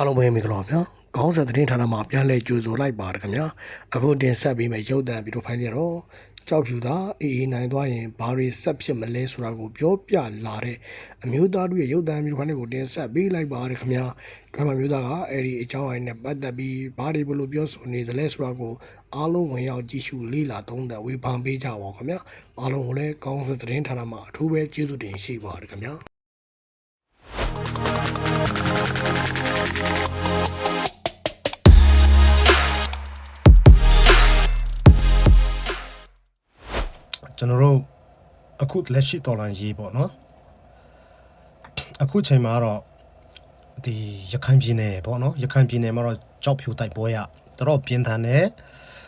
အားလုံးပဲမင်္ဂလာပါဗျာခေါင်းဆက်သတင်းဌာနမှာပြန်လည်ကြိုဆိုလိုက်ပါတယ်ခင်ဗျာအခုတင်ဆက်ပေးမယ့်ရုပ်သံဗီဒီယိုဖိုင်တွေတော့ကြောက်ဖြူသာအေးအေးနိုင်သွားရင်ဘာတွေဆက်ဖြစ်မလဲဆိုတာကိုပြောပြလာတဲ့အမျိုးသားတို့ရဲ့ရုပ်သံဗီဒီယိုဖိုင်တွေကိုတင်ဆက်ပေးလိုက်ပါတယ်ခင်ဗျာဒီမှာမျိုးသားကအဲ့ဒီအကြောင်းအရာနဲ့ပတ်သက်ပြီးဘာတွေဘလို့ပြောဆိုနေသလဲဆိုတာကိုအားလုံးဝင်ရောက်ကြည့်ရှုလေ့လာသုံးသပ်ဝေဖန်ပေးကြပါဦးခင်ဗျာအားလုံးကိုလည်းခေါင်းဆက်သတင်းဌာနမှာအထူးပဲကျေးဇူးတင်ရှိပါတယ်ခင်ဗျာ ကျွန်တော်တို့အခုလက်ရှိတော်လန်ရေးပေါ့နော်အခုချိန်မှာတော့ဒီရခိုင်ပြည်နယ်ပေါ့နော်ရခိုင်ပြည်နယ်မှာတော့ကြောက်ဖြူတိုက်ပွဲရတော်တော်ပြင်းထန်တယ်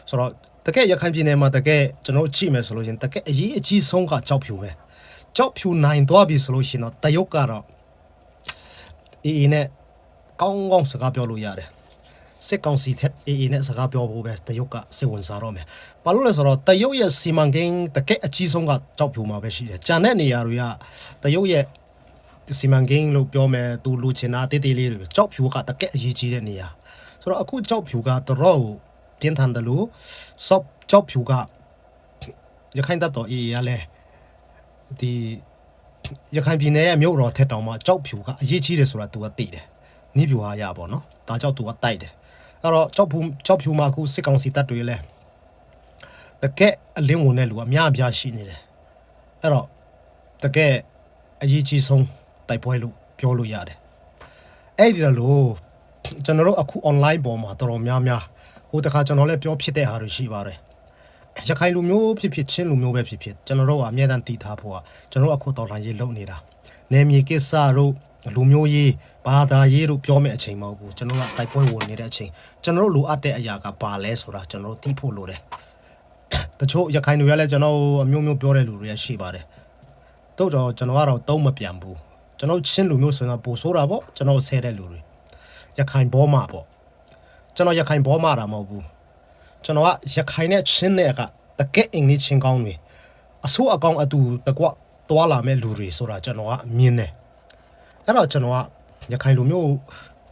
ဆိုတော့တကယ်ရခိုင်ပြည်နယ်မှာတကယ်ကျွန်တော်ကြည့်မယ်ဆိုလို့ရှင်တကယ်အရေးအကြီးဆုံးကကြောက်ဖြူပဲကြောက်ဖြူနိုင်သွားပြီဆိုလို့ရှင်တော့တရုတ်ကတော့အေးအေးနဲ့ကောင်းကောင်းစကားပြောလို့ရတယ် စစ်ကောင်စီထက်အေးအေးနဲ့စကားပြောဖို့ပဲတရုတ်ကစိတ်ဝင်စားတော့မယ်။ဘာလို့လဲဆိုတော့တရုတ်ရဲ့စီမံကိန်းတကက်အကြီးဆုံးကကြောက်ဖြူမှာပဲရှိတယ်။ကြံတဲ့နေရာတွေကတရုတ်ရဲ့စီမံကိန်းလို့ပြောမယ်သူလူချင်တာတေးသေးလေးတွေပဲကြောက်ဖြူကတကက်အရေးကြီးတဲ့နေရာ။ဆိုတော့အခုကြောက်ဖြူကတော့ကိုပြင်းထန်တယ်လို့စော့ကြောက်ဖြူကရခိုင်တပ်တော်အေးအေးရလဲဒီရခိုင်ပြည်နယ်ရဲ့မြို့တော်ထက်တောင်မှကြောက်ဖြူကအရေးကြီးတယ်ဆိုတာ तू ကသိတယ်။နိဗျူဟာရပါတော့။ဒါကြောင့် तू ကတိုက်တယ်။ အဲ့တော့ကြောက်ဖြူကြောက်ဖြူမှာအခုစစ်ကောင်စီတပ်တွေလဲတကက်အလင်းဝင်တဲ့လူကအများအပြားရှိနေတယ်။အဲ့တော့တကက်အရေးကြီးဆုံးတိုက်ပွဲလို့ပြောလို့ရတယ်။အဲ့ဒီလိုကျွန်တော်တို့အခု online ပေါ်မှာတော်တော်များများဟိုတခါကျွန်တော်လည်းပြောဖြစ်တဲ့ဟာတွေရှိပါတယ်။ရခိုင်လူမျိုးဖြစ်ဖြစ်ချင်းလူမျိုးပဲဖြစ်ဖြစ်ကျွန်တော်တို့ကအမြဲတမ်းတည်ထားဖို့ကကျွန်တော်တို့အခုတော်လှန်ရေးလုပ်နေတာနေမြေကိစ္စတို့ လူမျိုးရေးဘာသာရေးတို့ပြောမယ့်အချိန်မဟုတ်ဘူးကျွန်တော်တို့ကတိုက်ပွဲဝင်နေတဲ့အချိန်ကျွန်တော်တို့လိုအပ်တဲ့အရာကဘာလဲဆိုတာကျွန်တော်တို့သိဖို့လိုတယ်တချို့ရခိုင်တွေကလည်းကျွန်တော်အမျိုးမျိုးပြောတဲ့လူတွေကရှိပါတယ်တို့တော့ကျွန်တော်ကတော့တုံးမပြန်ဘူးကျွန်တော်ချင်းလူမျိုးဆိုရင်တော့ပိုဆိုးတာပေါ့ကျွန်တော်ဆဲတဲ့လူတွေရခိုင်ဘောမှာပေါ့ကျွန်တော်ရခိုင်ဘောမှာတာမဟုတ်ဘူးကျွန်တော်ကရခိုင်နဲ့ချင်းနဲ့ကတကက်အင်္ဂလိပ်ချင်းကောင်းတွေအဆိုးအကောင်အတူတကွတွာလာမဲ့လူတွေဆိုတာကျွန်တော်ကမြင်တယ် အဲ့တော့ကျွန်တော်ကရခိုင်လူမျိုး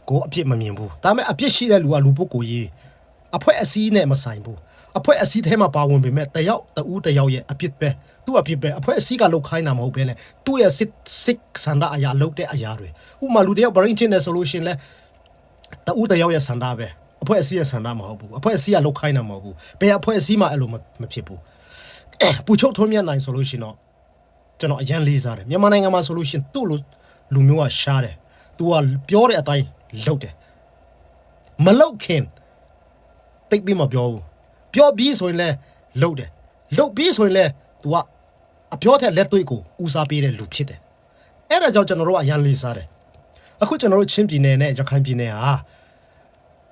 ကိုအပြစ်မမြင်ဘူးဒါပေမဲ့အပြစ်ရှိတဲ့လူကလူပုဂ္ဂိုလ်ကြီးအဖွဲ့အစည်းနဲ့မဆိုင်ဘူးအဖွဲ့အစည်းထဲမှာပါဝင်ပေမဲ့တယောက်တူတယောက်ရဲ့အပြစ်ပဲသူ့အပြစ်ပဲအဖွဲ့အစည်းကလုတ်ခိုင်းတာမဟုတ်ဘဲနဲ့သူ့ရဲ့စစ်စစ်စန္ဒအရာလုတ်တဲ့အရာတွေဥပမာလူတယောက် brain ချင်းနေဆိုလို့ရှရင်လဲတူတယောက်ရဲ့ဆန္ဒပဲအဖွဲ့အစည်းရဲ့ဆန္ဒမဟုတ်ဘူးအဖွဲ့အစည်းကလောက်ခိုင်းတာမဟုတ်ဘူးဘယ်အဖွဲ့အစည်းမှအဲ့လိုမမဖြစ်ဘူးပူချုပ်ထုံးမြတ်နိုင်ဆိုလို့ရှိရင်တော့ကျွန်တော်အရန်လေးစားတယ်မြန်မာနိုင်ငံမှာဆိုလို့ရှိရင်သူ့လို လူမျိုးကရှားတယ်သူကပြောတဲ့အတိုင်းလုပ်တယ်မလုပ်ခင်တိတ်ပြီးမပြောဘူးပြောပြီးဆိုရင်လဲလုပ်တယ်လုပ်ပြီးဆိုရင်လဲ तू ကအပြောတဲ့လက်တွေ့ကိုဦးစားပေးတဲ့လူဖြစ်တယ်အဲ့ဒါကြောင့်ကျွန်တော်တို့ကအရန်လေးစားတယ်အခုကျွန်တော်တို့ချင်းပြည်နယ်နဲ့ရခိုင်ပြည်နယ်ဟာ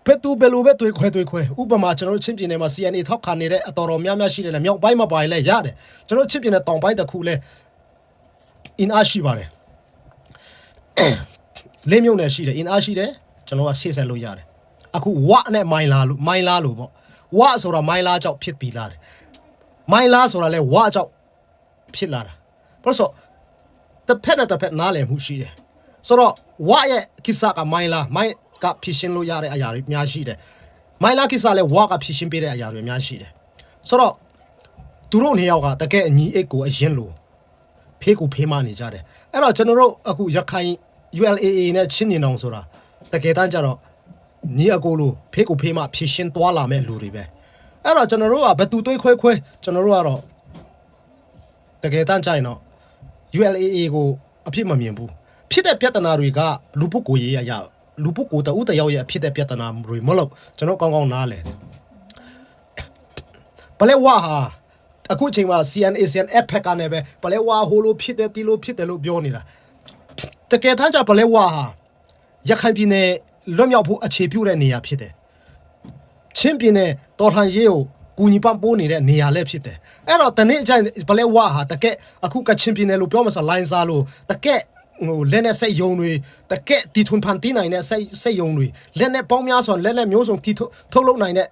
ဘယ်သူဘယ်လိုပဲတွေ့ခွဲတွေ့ခွဲဥပမာကျွန်တော်တို့ချင်းပြည်နယ်မှာ CNA ထောက်ခံနေတဲ့အတော်တော်များများရှိတယ်လေမြောက်ပိုင်းမှာပါရင်လည်းရတယ်ကျွန်တော်တို့ချင်းပြည်နယ်တောင်ပိုင်းတစ်ခုလဲအင်အားရှိပါတယ် လေးမြုံနဲ့ရှိတယ်အင်အားရှိတယ်ကျွန်တော်ကရှေ့ဆက်လို့ရတယ်အခုဝနဲ့မိုင်လာလို့မိုင်လာလို့ပေါ့ဝဆိုတာမိုင်လာကြောင့်ဖြစ်ပြီးလာတယ်မိုင်လာဆိုတာလဲဝကြောင့်ဖြစ်လာတာဘာလို့ဆိုတစ်ဖက်နဲ့တစ်ဖက်နားလည်မှုရှိတယ်ဆိုတော့ဝါရဲ့ကိစ္စကမိုင်းလာမိုင်းကဖြစ်ရှင်းလို့ရတဲ့အရာတွေအများရှိတယ်မိုင်းလာကိစ္စလည်းဝါကဖြစ်ရှင်းပေးတဲ့အရာတွေအများရှိတယ်ဆိုတော့သူတို့နှစ်ယောက်ကတကယ်အညီအိတ်ကိုအရင်လို့ဖေးကိုဖေးမနေကြတယ်အဲ့တော့ကျွန်တော်တို့အခုရခိုင် ULAA နဲ့ချင်းနေအောင်ဆိုတာတကယ်တမ်းကျတော့ညီအကိုလိုဖေးကိုဖေးမဖြစ်ရှင်းသွားလာမဲ့လူတွေပဲအဲ့တော့ကျွန်တော်တို့ကဘသူတွေးခွဲခွဲကျွန်တော်တို့ကတော့တကယ်တမ်းကျရင်တော့ ULAA ကိုအဖြစ်မမြင်ဘူးဖြစ်တဲ့ပြဿနာတွေကလူပုဂ္ဂိုလ်ရေးရရလူပုဂ္ဂိုလ်တဦးတယောက်ရဲ့အဖြစ်တဲ့ပြဿနာတွေမလို့ကျွန်တော်ကောင်းကောင်းနားလဲဘလဲဝါဟာအခုချိန်မှာ CNA CN app ဖက်ကနေပဲဘလဲဝါဟိုလိုဖြစ်တယ်တီလိုဖြစ်တယ်လို့ပြောနေတာ တကယ်တမ်းကျဘလဲဝါဟာရခိုင်ပြည်နယ်လွတ်မြောက်ဖို့အခြေပြုတဲ့နေရာဖြစ်တယ်ချင်းပြင်းနဲ့တော်ထန်ရေးကိုကူညီပံ့ပိုးနေတဲ့နေရာလည်းဖြစ်တယ်အဲ့တော့တနေ့အကျရင်ဘလဲဝါဟာတကက်အခုကချင်းပြင်းနယ်လို့ပြောမစလိုင်းစားလို့တကက်ဟိုလက်နဲ့စိတ်ယုံတွေတကက်တီထွန်ဖန်တီးနိုင်တဲ့စိတ်စိတ်ယုံတွေလက်နဲ့ပေါင်းများစွာလက်နဲ့မျိုးစုံတီထုတ်ထုတ်လုပ်နိုင်တဲ့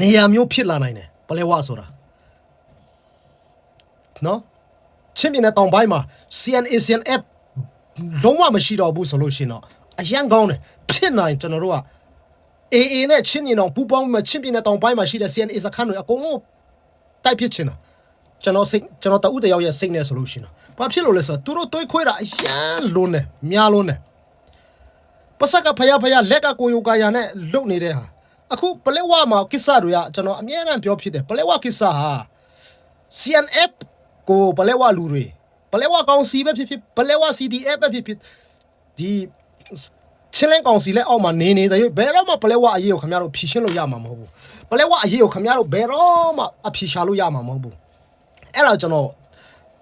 နေရာမျိုးဖြစ်လာနိုင်တယ်ဘလဲဝါဆိုတာနော်ချင်းပြင်းနယ်တောင်ပိုင်းမှာ CNA CN app လုံးဝမရှိတော့ဘူးဆိုလို့ရှိရင်တော့အရန်ကောင်းတယ်ဖြစ်နိုင်ကျွန်တော်တို့ကအေအေနဲ့ချင်းညီနောင်ပူပေါင်းပြီးမှချင်းပြင်းတဲ့တောင်ပိုင်းမှာရှိတဲ့ CNA စခန်းတွေအကုန်လုံးတိုက်ပစ်ချင်တာကျွန်တော်စိတ်ကျွန်တော်တဦးတယောက်ရဲ့စိတ်နဲ့ဆိုလို့ရှိရင်ဘာဖြစ်လို့လဲဆိုတော့သူတို့တွေးခွဲတာအရန်လုံးတယ်များလုံးတယ်ပစက်ကဖယားဖယားလက်ကကိုယိုကာယာနဲ့လုတ်နေတဲ့ဟာအခုပလက်ဝမှာကိစ္စတွေကကျွန်တော်အမြဲတမ်းပြောဖြစ်တယ်ပလက်ဝကိစ္စဟာ CNF ကိုပလက်ဝလူတွေ ပလက်ဝကောင်စီပဲဖြစ်ဖြစ်ပလက်ဝ CDF ပဲဖြစ်ဖြစ်ဒီချင်းလန်းကောင်စီလက်အောက်မှာနေနေတဲ့ဘယ်တော့မှပလက်ဝအရေးကိုခင်ဗျားတို့ဖြေရှင်းလို့ရမှာမဟုတ်ဘူးပလက်ဝအရေးကိုခင်ဗျားတို့ဘယ်တော့မှအဖြေရှာလို့ရမှာမဟုတ်ဘူးအဲ့ဒါကျွန်တော်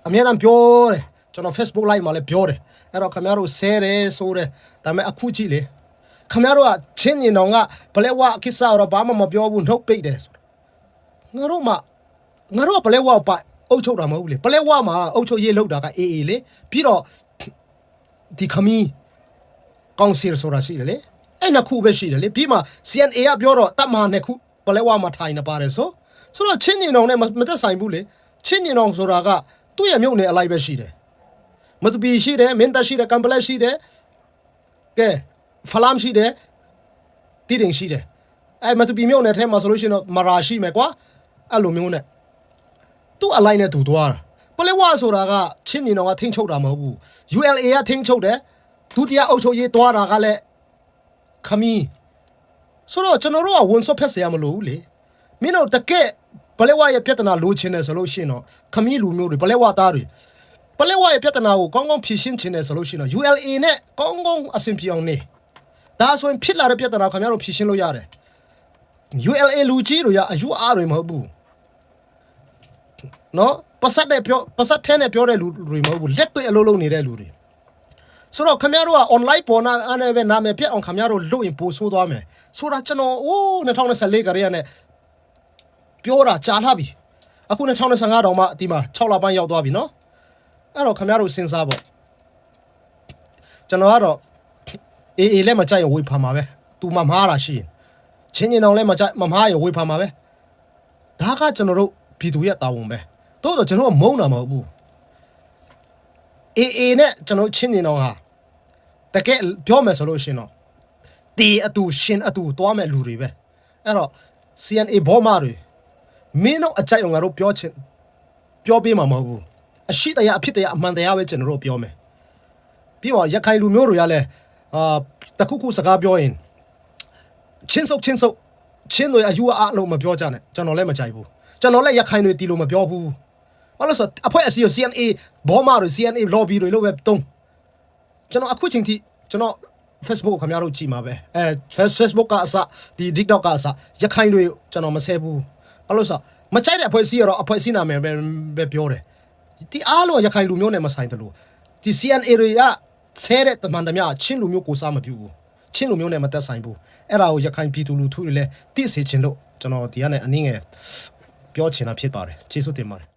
အမြဲတမ်းပြောတယ်ကျွန်တော် Facebook live မှာလည်းပြောတယ်အဲ့တော့ခင်ဗျားတို့ဆဲတယ်ဆိုတယ်ဒါပေမဲ့အခုကြည့်လေခင်ဗျားတို့ကချင်းညင်တော်ကဘလက်ဝကိစ္စတော့ဘာမှမပြောဘူးနှုတ်ပိတ်တယ်ဆိုငါတို့မှငါတို့ကဘလက်ဝကိုပါ အုပ်ချုပ်တာမဟုတ်ဘူးလေဘလက်ဝမှာအုပ်ချုပ်ရေးလုပ်တာကအေးအေးလေပြီးတော့ဒီခမီကောင်စီဆိုတာရှိတယ်လေအဲ့နှစ်ခုပဲရှိတယ်လေပြီးမှ CNA ကပြောတော့တတ်မှနှစ်ခုဘလက်ဝမှာထိုင်နေပါတယ်ဆိုဆိုတော့ချင်းညင်တော်နဲ့မမသက်ဆိုင်ဘူးလေချင်းညင်တော်ဆိုတာကသူ့ရဲ့မြုပ်နေအလိုက်ပဲရှိတယ်မတူပီရှိတယ်မင်းတပ်ရှိတယ်ကမ်ပလက်ရှိတယ်ကဲဖလမ်ရှိတယ်တီဒင်ရှိတယ်အဲမတူပီမြုပ်နေထဲမှာဆိုလို့ရှိရင်တော့မရာရှိမယ်ကွာအဲ့လိုမျိုးနဲ့ သူ့အလိုက်နဲ့သူသွားတာပလဲဝါဆိုတာကချင်းညင်တော်ကထိန်းချုပ်တာမဟုတ်ဘူး ULA ကထိန်းချုပ်တယ်ဒုတိယအုပ်ချုပ်ရေးသွားတာကလည်းခမီးဆိုတော့ကျွန်တော်တို့ကဝန်စော့ဖက်เสียမလို့ဘူးလေမင်းတို့တကက်ဘလဲဝါရဲ့ပြဿနာလိုချင်တယ်ဆိုလို့ရှိရင်တော့ခမီးလူမျိုးတွေဘလဲဝါသားတွေဘလဲဝါရဲ့ပြဿနာကိုကောင်းကောင်းဖြေရှင်းချင်တယ်ဆိုလို့ရှိရင်တော့ ULA နဲ့ကောင်းကောင်းအဆင်ပြေအောင်နေဒါဆိုရင်ဖြစ်လာတဲ့ပြဿနာကိုခင်ဗျားတို့ဖြေရှင်းလို့ရတယ် ULA လူကြီးတွေကအယူအားတွေမဟုတ်ဘူး နော်ပတ်ဆက်တဲ့ပြောပတ်ဆက်ထဲနဲ့ပြောတဲ့လူတွေမဟုတ်ဘူးလက်တွေ့အလုပ်လုပ်နေတဲ့လူတွေဆိုတော့ခင်ဗျားတို့က online ပေါ်နာအနေနဲ့နာမည်ပြက်အောင်ခင်ဗျားတို့လုပ်ရင်ပို့ဆိုးသွားမယ်ဆိုတာကျွန်တော်အိုး2024ကရေနဲ့ပြောတာကြားလာပြီအခု2025တောင်မှဒီမှာ6လပိုင်းရောက်သွားပြီနော်အဲ့တော့ခင်ဗျားတို့စဉ်းစားပေါ့ကျွန်တော်ကတော့အေးအေးလည်းမကြိုက်ရင်ဝေဖန်ပါပဲသူမမားတာရှိရင်ချင်းချင်းအောင်လဲမကြိုက်မမားရဝေဖန်ပါပဲဒါကကျွန်တော်တို့ပြည်သူရဲ့တာဝန်ပဲ တိုးတော့ကျွန်တော်ကမုန်းတာမဟုတ်ဘူးအေးအေးနဲ့ကျွန်တော်ချင်းချင်းအောင်ဟာတကယ်ပြောမယ်ဆိုလို့ရှင်တော့တီအတူရှင်အတူသွားမဲ့လူတွေပဲအဲ့တော့ CNA ဘောမတွေမင်းတို့အကြိုက်အောင်ငါတို့ပြောချင်ပြောပေးမှာမဟုတ်ဘူးအရှိတရားအဖြစ်တရားအမှန်တရားပဲကျွန်တော်တို့ပြောမယ်ပြီးတော့ရခိုင်လူမျိုးတွေကလည်းအာတခုခုစကားပြောရင်ချင်းစုပ်ချင်းစုပ်ချင်းတွေအယူအအလုံးမပြောကြနဲ့ကျွန်တော်လည်းမကြိုက်ဘူးကျွန်တော်လည်းရခိုင်တွေတီလို့မပြောဘူး ဘာလို့လဲဆိုတော့အဖွဲ့အစည်းကို CNA ဘောမာတွေ CNA lobby တွေလို့ပဲတုံးကျွန်တော်အခုချိန်ထိကျွန်တော် Facebook ကိုခင်ဗျားတို့ကြည့်မှာပဲအဲ Facebook ကအစဒီ TikTok ကအစရခိုင်တွေကျွန်တော်မဆဲဘူးဘာလို့လဲဆိုတော့မကြိုက်တဲ့အဖွဲ့အစည်းကတော့အဖွဲ့အစည်းနာမည်ပဲပဲပြောတယ်ဒီအားလုံးကရခိုင်လူမျိုးနဲ့မဆိုင်တယ်လို့ဒီ CNA တွေကဆဲတဲ့တမန်တမချင်းလူမျိုးကိုစားမပြုဘူးချင်းလူမျိုးနဲ့မသက်ဆိုင်ဘူးအဲ့ဒါကိုရခိုင်ပြည်သူလူထုတွေလည်းသိစေချင်လို့ကျွန်တော်ဒီကနေအနည်းငယ်ပြောချင်တာဖြစ်ပါတယ်ကျေးဇူးတင်ပါတယ်